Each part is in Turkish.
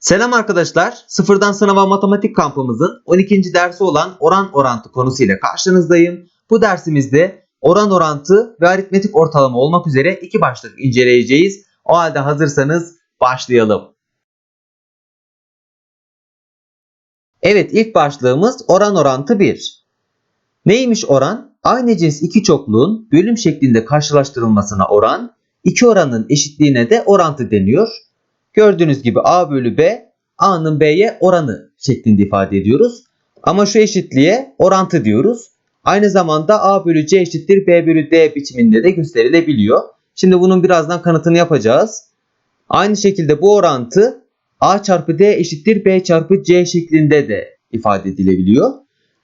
Selam arkadaşlar. Sıfırdan sınava matematik kampımızın 12. dersi olan oran orantı konusuyla karşınızdayım. Bu dersimizde oran orantı ve aritmetik ortalama olmak üzere iki başlık inceleyeceğiz. O halde hazırsanız başlayalım. Evet ilk başlığımız oran orantı 1. Neymiş oran? Aynı cins iki çokluğun bölüm şeklinde karşılaştırılmasına oran, iki oranın eşitliğine de orantı deniyor. Gördüğünüz gibi A bölü B, A'nın B'ye oranı şeklinde ifade ediyoruz. Ama şu eşitliğe orantı diyoruz. Aynı zamanda A bölü C eşittir B bölü D biçiminde de gösterilebiliyor. Şimdi bunun birazdan kanıtını yapacağız. Aynı şekilde bu orantı A çarpı D eşittir B çarpı C şeklinde de ifade edilebiliyor.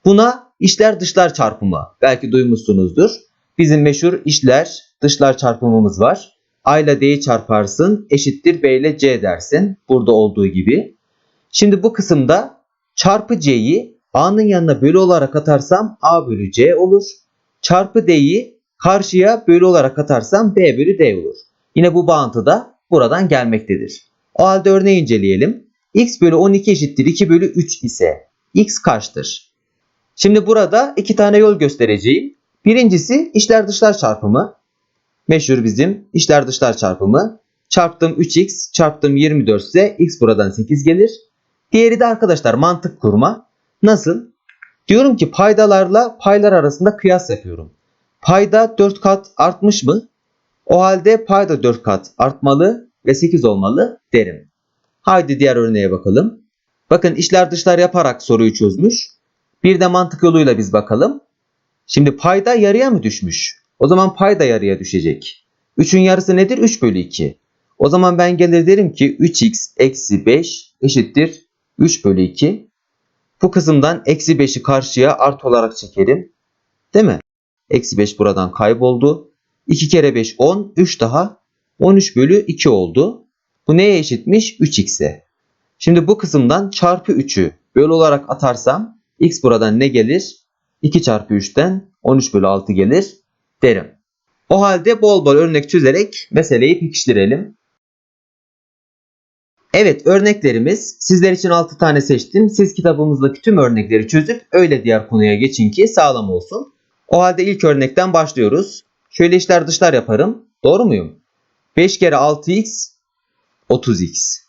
Buna içler dışlar çarpımı belki duymuşsunuzdur. Bizim meşhur içler dışlar çarpımımız var. A ile D'yi çarparsın eşittir B ile C dersin. Burada olduğu gibi. Şimdi bu kısımda çarpı C'yi A'nın yanına bölü olarak atarsam A bölü C olur. Çarpı D'yi karşıya bölü olarak atarsam B bölü D olur. Yine bu bağıntı da buradan gelmektedir. O halde örneği inceleyelim. x bölü 12 eşittir 2 bölü 3 ise x kaçtır? Şimdi burada iki tane yol göstereceğim. Birincisi içler dışlar çarpımı. Meşhur bizim içler dışlar çarpımı. Çarptım 3x çarptım 24 ise x buradan 8 gelir. Diğeri de arkadaşlar mantık kurma. Nasıl? Diyorum ki paydalarla paylar arasında kıyas yapıyorum. Payda 4 kat artmış mı? O halde payda 4 kat artmalı ve 8 olmalı derim. Haydi diğer örneğe bakalım. Bakın içler dışlar yaparak soruyu çözmüş. Bir de mantık yoluyla biz bakalım. Şimdi payda yarıya mı düşmüş? O zaman pay da yarıya düşecek. 3'ün yarısı nedir? 3 bölü 2. O zaman ben gelir derim ki 3x eksi 5 eşittir 3 bölü 2. Bu kısımdan eksi 5'i karşıya artı olarak çekerim. Değil mi? Eksi 5 buradan kayboldu. 2 kere 5 10. 3 daha 13 bölü 2 oldu. Bu neye eşitmiş? 3x'e. Şimdi bu kısımdan çarpı 3'ü bölü olarak atarsam x buradan ne gelir? 2 çarpı 3'ten 13 bölü 6 gelir derim. O halde bol bol örnek çözerek meseleyi pekiştirelim. Evet örneklerimiz sizler için 6 tane seçtim. Siz kitabımızdaki tüm örnekleri çözüp öyle diğer konuya geçin ki sağlam olsun. O halde ilk örnekten başlıyoruz. Şöyle işler dışlar yaparım. Doğru muyum? 5 kere 6x 30x.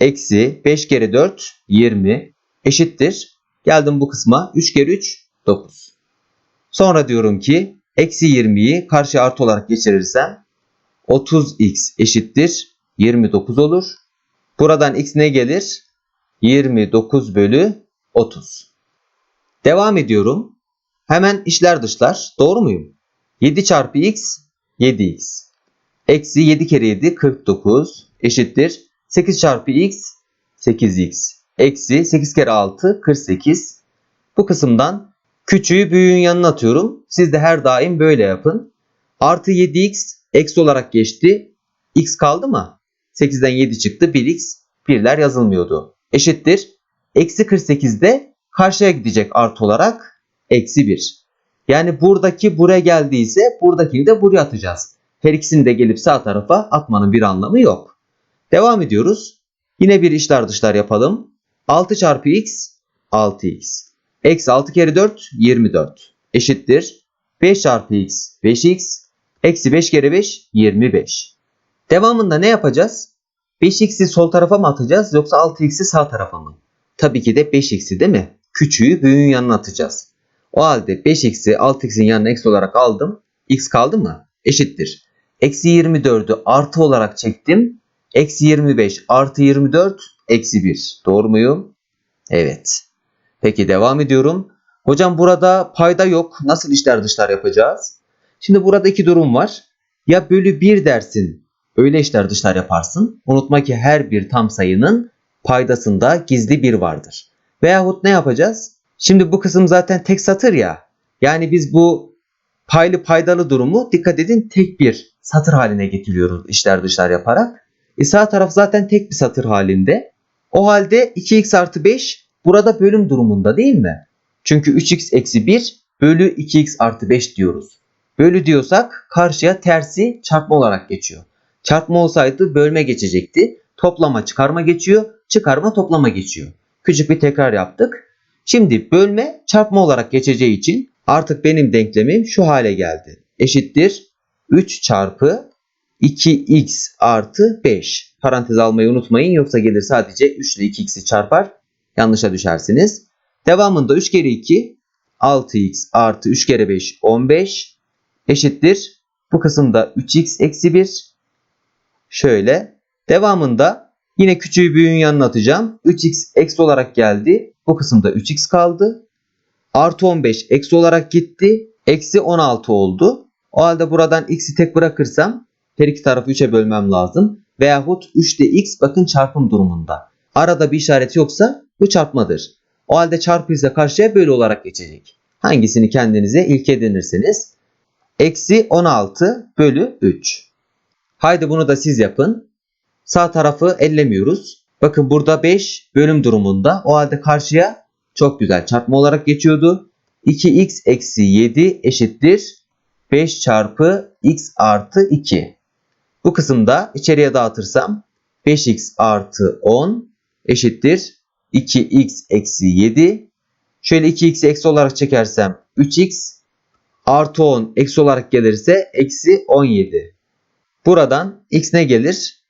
Eksi 5 kere 4 20 eşittir. Geldim bu kısma 3 kere 3 9. Sonra diyorum ki eksi 20'yi karşı artı olarak geçirirsem 30x eşittir 29 olur. Buradan x ne gelir? 29 bölü 30. Devam ediyorum. Hemen içler dışlar. Doğru muyum? 7 çarpı x 7x. Eksi 7 kere 7 49 eşittir. 8 çarpı x 8x. Eksi 8 kere 6 48. Bu kısımdan küçüğü büyüğün yanına atıyorum. Siz de her daim böyle yapın. Artı 7x eksi olarak geçti. x kaldı mı? 8'den 7 çıktı. 1x. Birler yazılmıyordu. Eşittir. Eksi 48'de karşıya gidecek artı olarak eksi 1. Yani buradaki buraya geldiyse buradakini de buraya atacağız. Her ikisini de gelip sağ tarafa atmanın bir anlamı yok. Devam ediyoruz. Yine bir işler dışlar yapalım. 6 çarpı x 6x. Eksi 6 kere 4 24. Eşittir. 5 çarpı x 5x. Eksi 5 kere 5 25. Devamında ne yapacağız? 5x'i sol tarafa mı atacağız yoksa 6x'i sağ tarafa mı? Tabii ki de 5x'i değil mi? Küçüğü büyüğün yanına atacağız. O halde 5x'i 6x'in yanına eksi olarak aldım. x kaldı mı? Eşittir. Eksi 24'ü artı olarak çektim. Eksi 25 artı 24 eksi 1. Doğru muyum? Evet. Peki devam ediyorum. Hocam burada payda yok. Nasıl işler dışlar yapacağız? Şimdi burada iki durum var. Ya bölü 1 dersin. Öyle işler dışlar yaparsın. Unutma ki her bir tam sayının paydasında gizli bir vardır. Veyahut ne yapacağız? Şimdi bu kısım zaten tek satır ya. Yani biz bu paylı paydalı durumu dikkat edin tek bir satır haline getiriyoruz işler dışlar yaparak. E sağ taraf zaten tek bir satır halinde. O halde 2x artı 5 burada bölüm durumunda değil mi? Çünkü 3x eksi 1 bölü 2x artı 5 diyoruz. Bölü diyorsak karşıya tersi çarpma olarak geçiyor. Çarpma olsaydı bölme geçecekti. Toplama çıkarma geçiyor. çıkarma toplama geçiyor. Küçük bir tekrar yaptık. Şimdi bölme çarpma olarak geçeceği için artık benim denklemim şu hale geldi. Eşittir 3 çarpı 2x artı 5. Parantez almayı unutmayın yoksa gelir sadece 3 ile 2x'i çarpar. Yanlışa düşersiniz. Devamında 3 kere 2 6x artı 3 kere 5 15 eşittir. Bu kısımda 3x eksi 1. Şöyle. Devamında yine küçüğü büyüğün yanına atacağım. 3x eksi olarak geldi. Bu kısımda 3x kaldı. Artı 15 eksi olarak gitti. Eksi 16 oldu. O halde buradan x'i tek bırakırsam her iki tarafı 3'e bölmem lazım. Veyahut 3'te x bakın çarpım durumunda. Arada bir işaret yoksa bu çarpmadır. O halde çarpı ise karşıya bölü olarak geçecek. Hangisini kendinize ilk edinirseniz. Eksi 16 bölü 3. Haydi bunu da siz yapın. Sağ tarafı ellemiyoruz. Bakın burada 5 bölüm durumunda. O halde karşıya çok güzel çarpma olarak geçiyordu. 2x eksi 7 eşittir 5 çarpı x artı 2. Bu kısımda içeriye dağıtırsam 5x artı 10 eşittir 2x eksi 7. Şöyle 2x eksi olarak çekersem 3x artı 10 eksi olarak gelirse eksi 17. Buradan x ne gelir?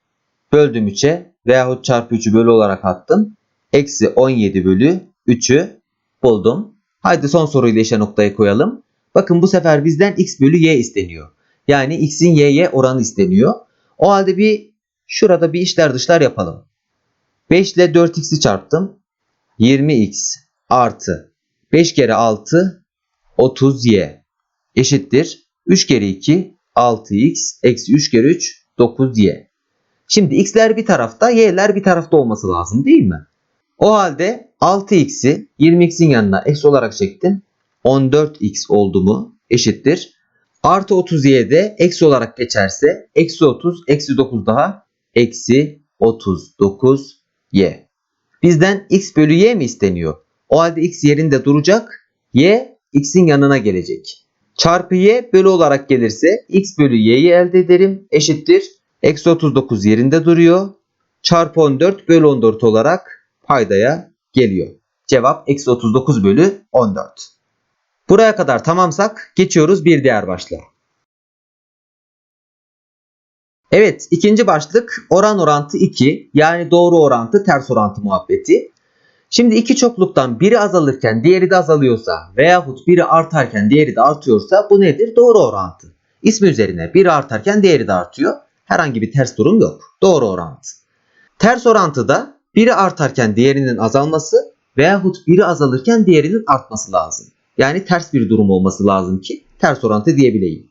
Böldüm 3'e veyahut çarpı 3'ü bölü olarak attım. Eksi 17 bölü 3'ü buldum. Haydi son soruyla işe noktayı koyalım. Bakın bu sefer bizden x bölü y isteniyor. Yani x'in y'ye oranı isteniyor. O halde bir şurada bir işler dışlar yapalım. 5 ile 4x'i çarptım. 20x artı 5 kere 6 30y eşittir. 3 kere 2 6x eksi 3 kere 3 9y. Şimdi x'ler bir tarafta y'ler bir tarafta olması lazım değil mi? O halde 6x'i 20x'in yanına eksi olarak çektim. 14x oldu mu eşittir. Artı 30y de eksi olarak geçerse eksi 30 eksi 9 daha eksi 39y. Bizden x bölü y mi isteniyor? O halde x yerinde duracak. Y x'in yanına gelecek. Çarpı y bölü olarak gelirse x bölü y'yi elde ederim. Eşittir. Eksi 39 yerinde duruyor. Çarpı 14 bölü 14 olarak paydaya geliyor. Cevap eksi 39 bölü 14. Buraya kadar tamamsak geçiyoruz bir diğer başlığa. Evet ikinci başlık oran orantı 2 yani doğru orantı ters orantı muhabbeti. Şimdi iki çokluktan biri azalırken diğeri de azalıyorsa veyahut biri artarken diğeri de artıyorsa bu nedir? Doğru orantı. İsmi üzerine biri artarken diğeri de artıyor. Herhangi bir ters durum yok. Doğru orantı. Ters orantıda biri artarken diğerinin azalması veyahut biri azalırken diğerinin artması lazım. Yani ters bir durum olması lazım ki ters orantı diyebileyim.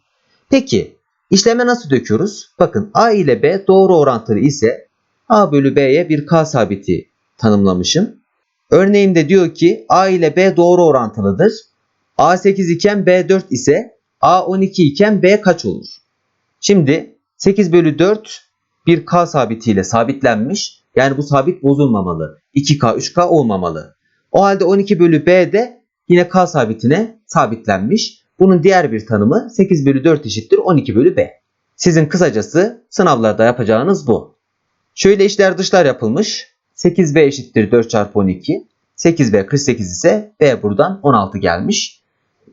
Peki işleme nasıl döküyoruz? Bakın A ile B doğru orantılı ise A bölü B'ye bir K sabiti tanımlamışım. Örneğimde diyor ki A ile B doğru orantılıdır. A 8 iken B 4 ise A 12 iken B kaç olur? Şimdi 8 bölü 4 bir K sabitiyle sabitlenmiş. Yani bu sabit bozulmamalı. 2K 3K olmamalı. O halde 12 bölü B de yine K sabitine sabitlenmiş. Bunun diğer bir tanımı 8 bölü 4 eşittir 12 bölü B. Sizin kısacası sınavlarda yapacağınız bu. Şöyle işler dışlar yapılmış. 8B eşittir 4 çarpı 12. 8B 48 ise B buradan 16 gelmiş.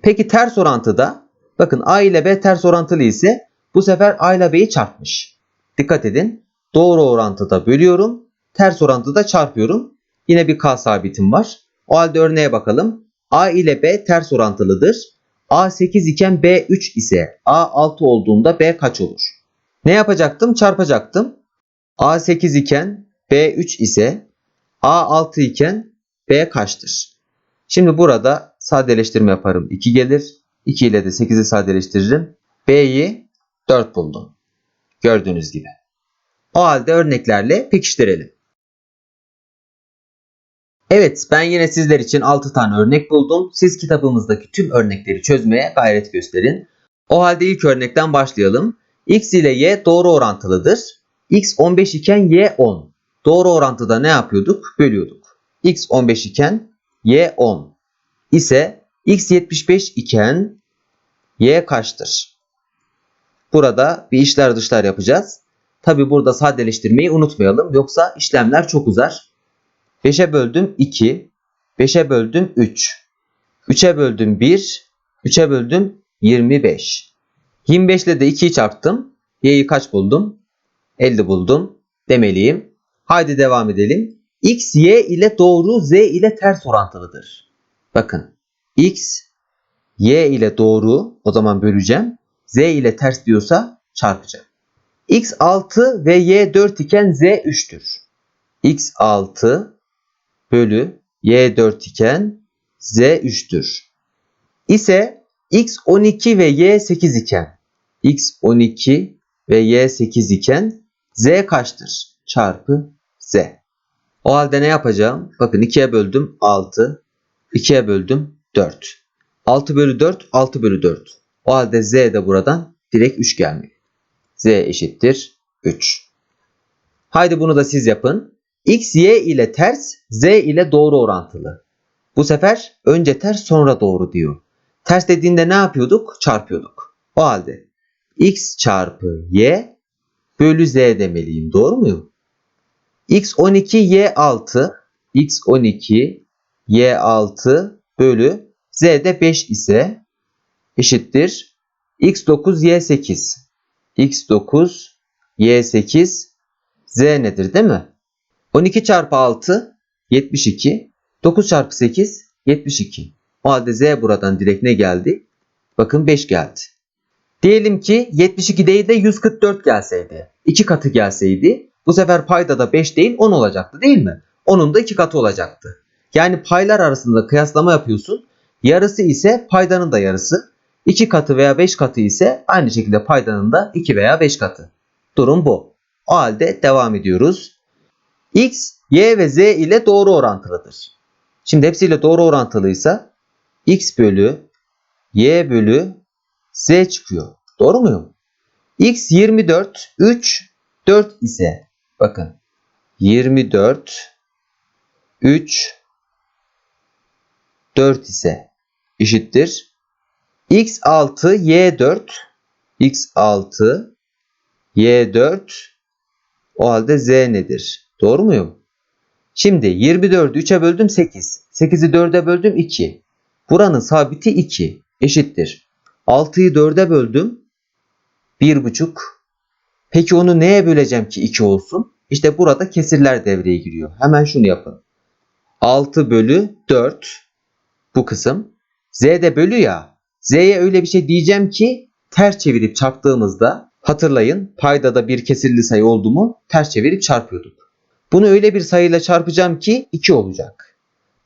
Peki ters orantıda bakın A ile B ters orantılı ise bu sefer A ile B'yi çarpmış. Dikkat edin. Doğru orantıda bölüyorum. Ters orantıda çarpıyorum. Yine bir K sabitim var. O halde örneğe bakalım. A ile B ters orantılıdır. A 8 iken B 3 ise A 6 olduğunda B kaç olur? Ne yapacaktım? Çarpacaktım. A 8 iken B 3 ise A 6 iken B kaçtır? Şimdi burada sadeleştirme yaparım. 2 gelir. 2 ile de 8'i sadeleştiririm. B'yi 4 buldum. Gördüğünüz gibi. O halde örneklerle pekiştirelim. Evet ben yine sizler için 6 tane örnek buldum. Siz kitabımızdaki tüm örnekleri çözmeye gayret gösterin. O halde ilk örnekten başlayalım. X ile Y doğru orantılıdır. X 15 iken Y 10. Doğru orantıda ne yapıyorduk? Bölüyorduk. X 15 iken Y 10 ise X 75 iken Y kaçtır? Burada bir işler dışlar yapacağız. Tabi burada sadeleştirmeyi unutmayalım. Yoksa işlemler çok uzar. 5'e böldüm 2. 5'e böldüm 3. 3'e böldüm 1. 3'e böldüm 25. 25 ile de 2'yi çarptım. Y'yi kaç buldum? 50 buldum demeliyim. Haydi devam edelim. X, Y ile doğru, Z ile ters orantılıdır. Bakın. X, Y ile doğru o zaman böleceğim. Z ile ters diyorsa çarpacağım. X 6 ve Y 4 iken Z 3'tür. X 6 bölü Y 4 iken Z 3'tür. İse X 12 ve Y 8 iken X 12 ve Y 8 iken Z kaçtır? Çarpı Z. O halde ne yapacağım? Bakın 2'ye böldüm 6. 2'ye böldüm 4. 6 bölü 4 6 bölü 4. O halde Z de buradan direkt 3 gelmeli. Z eşittir 3. Haydi bunu da siz yapın. X, Y ile ters, Z ile doğru orantılı. Bu sefer önce ters sonra doğru diyor. Ters dediğinde ne yapıyorduk? Çarpıyorduk. O halde X çarpı Y bölü Z demeliyim. Doğru muyum? X 12 Y 6 X 12 Y 6 bölü Z de 5 ise eşittir. X 9 Y 8 X 9 Y 8 Z nedir değil mi? 12 çarpı 6 72 9 çarpı 8 72 O halde Z buradan direkt ne geldi? Bakın 5 geldi. Diyelim ki 72 değil de 144 gelseydi. 2 katı gelseydi bu sefer payda da 5 değil 10 olacaktı değil mi? Onun da 2 katı olacaktı. Yani paylar arasında kıyaslama yapıyorsun. Yarısı ise paydanın da yarısı. 2 katı veya 5 katı ise aynı şekilde paydanın da 2 veya 5 katı. Durum bu. O halde devam ediyoruz. X, Y ve Z ile doğru orantılıdır. Şimdi hepsiyle doğru orantılıysa X bölü Y bölü Z çıkıyor. Doğru muyum? X 24, 3, 4 ise bakın 24, 3, 4 ise eşittir. X 6, Y 4, X 6, Y 4 o halde Z nedir? Doğru muyum? Şimdi 24'ü 3'e böldüm 8. 8'i 4'e böldüm 2. Buranın sabiti 2 eşittir. 6'yı 4'e böldüm 1,5. Peki onu neye böleceğim ki 2 olsun? İşte burada kesirler devreye giriyor. Hemen şunu yapın. 6 bölü 4 bu kısım. Z de bölü ya. Z'ye öyle bir şey diyeceğim ki ters çevirip çarptığımızda hatırlayın paydada bir kesirli sayı oldu mu ters çevirip çarpıyorduk. Bunu öyle bir sayıyla çarpacağım ki 2 olacak.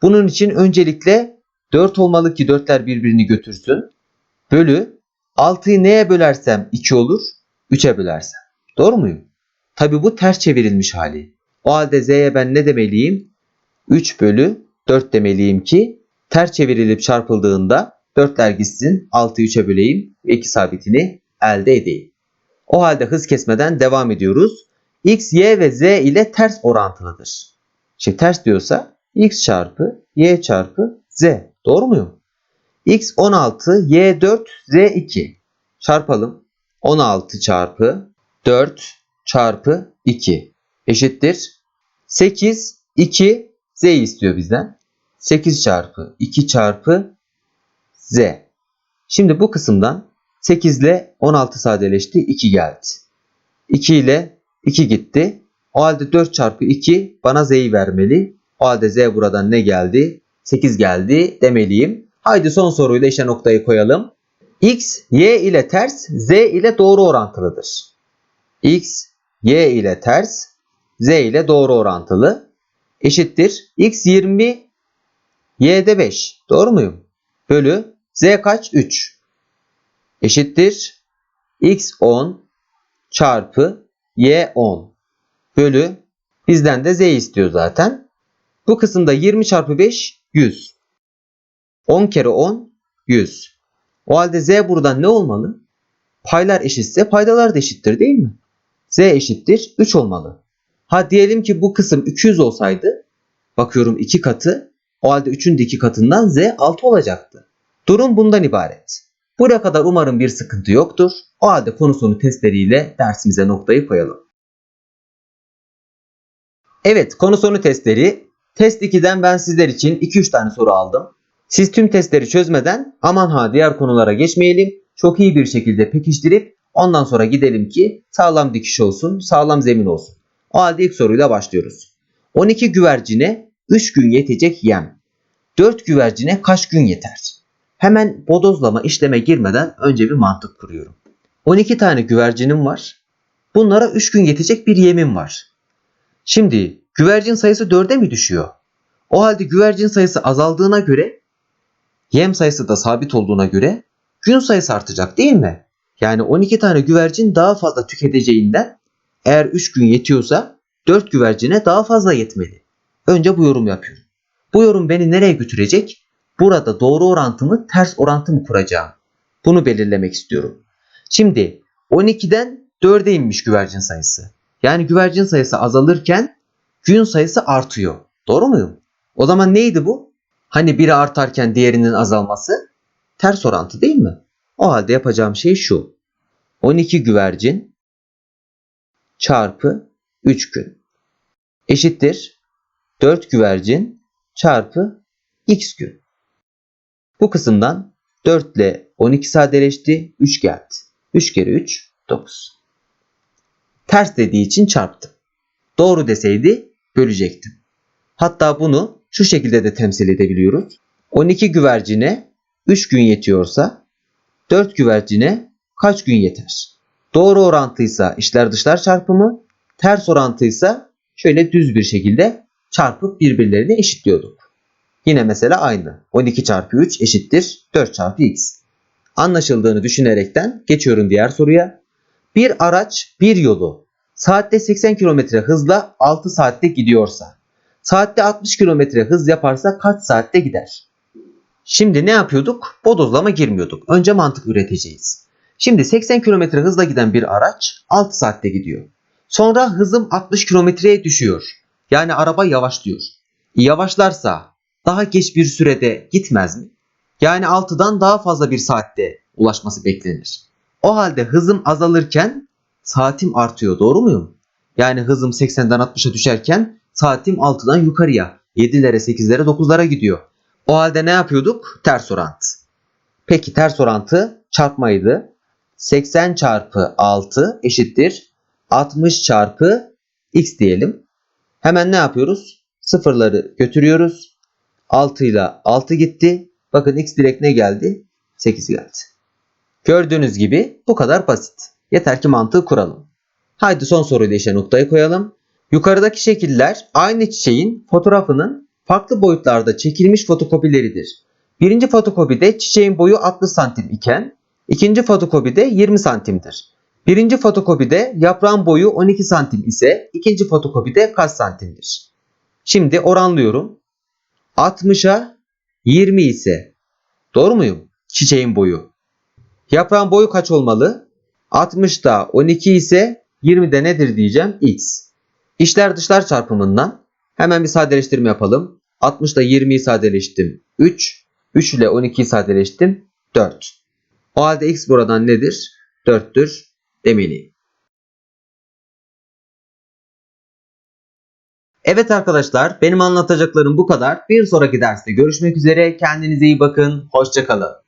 Bunun için öncelikle 4 olmalı ki 4'ler birbirini götürsün. Bölü 6'yı neye bölersem 2 olur, 3'e bölersem. Doğru muyum? Tabi bu ters çevrilmiş hali. O halde z'ye ben ne demeliyim? 3 bölü 4 demeliyim ki ters çevrilip çarpıldığında 4'ler gitsin 6'yı 3'e böleyim ve 2 sabitini elde edeyim. O halde hız kesmeden devam ediyoruz. X, Y ve Z ile ters orantılıdır. Şimdi ters diyorsa X çarpı Y çarpı Z. Doğru muyum? X 16, Y 4, Z 2. Çarpalım. 16 çarpı 4 çarpı 2 eşittir. 8, 2 Z istiyor bizden. 8 çarpı 2 çarpı Z. Şimdi bu kısımdan 8 ile 16 sadeleşti. 2 geldi. 2 ile 2 gitti. O halde 4 çarpı 2 bana Z'yi vermeli. O halde Z buradan ne geldi? 8 geldi demeliyim. Haydi son soruyla işe noktayı koyalım. X, Y ile ters, Z ile doğru orantılıdır. X, Y ile ters, Z ile doğru orantılı. Eşittir. X 20, Y de 5. Doğru muyum? Bölü Z kaç? 3. Eşittir. X 10 çarpı Y 10 bölü bizden de Z istiyor zaten. Bu kısımda 20 çarpı 5 100. 10 kere 10 100. O halde Z buradan ne olmalı? Paylar eşitse paydalar da eşittir değil mi? Z eşittir 3 olmalı. Ha diyelim ki bu kısım 200 olsaydı bakıyorum 2 katı o halde 3'ün de 2 katından Z 6 olacaktı. Durum bundan ibaret. Buraya kadar umarım bir sıkıntı yoktur. O halde konu sonu testleriyle dersimize noktayı koyalım. Evet konu sonu testleri Test 2'den ben sizler için 2-3 tane soru aldım. Siz tüm testleri çözmeden aman ha diğer konulara geçmeyelim. Çok iyi bir şekilde pekiştirip ondan sonra gidelim ki sağlam dikiş olsun, sağlam zemin olsun. O halde ilk soruyla başlıyoruz. 12 güvercine 3 gün yetecek yem. 4 güvercine kaç gün yeter? Hemen bodozlama işleme girmeden önce bir mantık kuruyorum. 12 tane güvercinim var. Bunlara 3 gün yetecek bir yemim var. Şimdi güvercin sayısı 4'e mi düşüyor? O halde güvercin sayısı azaldığına göre yem sayısı da sabit olduğuna göre gün sayısı artacak değil mi? Yani 12 tane güvercin daha fazla tüketeceğinden eğer 3 gün yetiyorsa 4 güvercine daha fazla yetmeli. Önce bu yorum yapıyorum. Bu yorum beni nereye götürecek? Burada doğru orantımı ters orantı mı kuracağım? Bunu belirlemek istiyorum. Şimdi 12'den 4'e inmiş güvercin sayısı. Yani güvercin sayısı azalırken gün sayısı artıyor. Doğru muyum? O zaman neydi bu? Hani biri artarken diğerinin azalması ters orantı değil mi? O halde yapacağım şey şu. 12 güvercin çarpı 3 gün eşittir 4 güvercin çarpı x gün. Bu kısımdan 4 ile 12 sadeleşti 3 geldi. 3 kere 3 9. Ters dediği için çarptım. Doğru deseydi bölecektim. Hatta bunu şu şekilde de temsil edebiliyoruz. 12 güvercine 3 gün yetiyorsa 4 güvercine kaç gün yeter? Doğru orantıysa içler dışlar çarpımı, ters orantıysa şöyle düz bir şekilde çarpıp birbirlerini eşitliyorduk. Yine mesela aynı. 12 çarpı 3 eşittir 4 çarpı x. Anlaşıldığını düşünerekten geçiyorum diğer soruya. Bir araç bir yolu saatte 80 km hızla 6 saatte gidiyorsa saatte 60 km hız yaparsa kaç saatte gider? Şimdi ne yapıyorduk? Bodozlama girmiyorduk. Önce mantık üreteceğiz. Şimdi 80 km hızla giden bir araç 6 saatte gidiyor. Sonra hızım 60 kilometreye düşüyor. Yani araba yavaşlıyor. Yavaşlarsa daha geç bir sürede gitmez mi? Yani 6'dan daha fazla bir saatte ulaşması beklenir. O halde hızım azalırken saatim artıyor doğru muyum? Yani hızım 80'den 60'a düşerken saatim 6'dan yukarıya 7'lere 8'lere 9'lara gidiyor. O halde ne yapıyorduk? Ters orantı. Peki ters orantı çarpmaydı. 80 çarpı 6 eşittir 60 çarpı x diyelim. Hemen ne yapıyoruz? Sıfırları götürüyoruz. 6 ile 6 gitti. Bakın x direkt ne geldi? 8 geldi. Gördüğünüz gibi bu kadar basit. Yeter ki mantığı kuralım. Haydi son soruyla işe noktayı koyalım. Yukarıdaki şekiller aynı çiçeğin fotoğrafının farklı boyutlarda çekilmiş fotokopileridir. Birinci fotokopide çiçeğin boyu 60 santim iken ikinci fotokopide 20 santimdir. Birinci fotokopide yaprağın boyu 12 santim ise ikinci fotokopide kaç santimdir? Şimdi oranlıyorum. 60'a 20 ise doğru muyum? Çiçeğin boyu. Yaprağın boyu kaç olmalı? 60'da 12 ise 20'de nedir diyeceğim? X. İşler dışlar çarpımından hemen bir sadeleştirme yapalım. 60 ile 20'yi sadeleştim. 3. 3 ile 12'yi sadeleştim. 4. O halde x buradan nedir? 4'tür demeliyim. Evet arkadaşlar benim anlatacaklarım bu kadar. Bir sonraki derste görüşmek üzere. Kendinize iyi bakın. Hoşçakalın.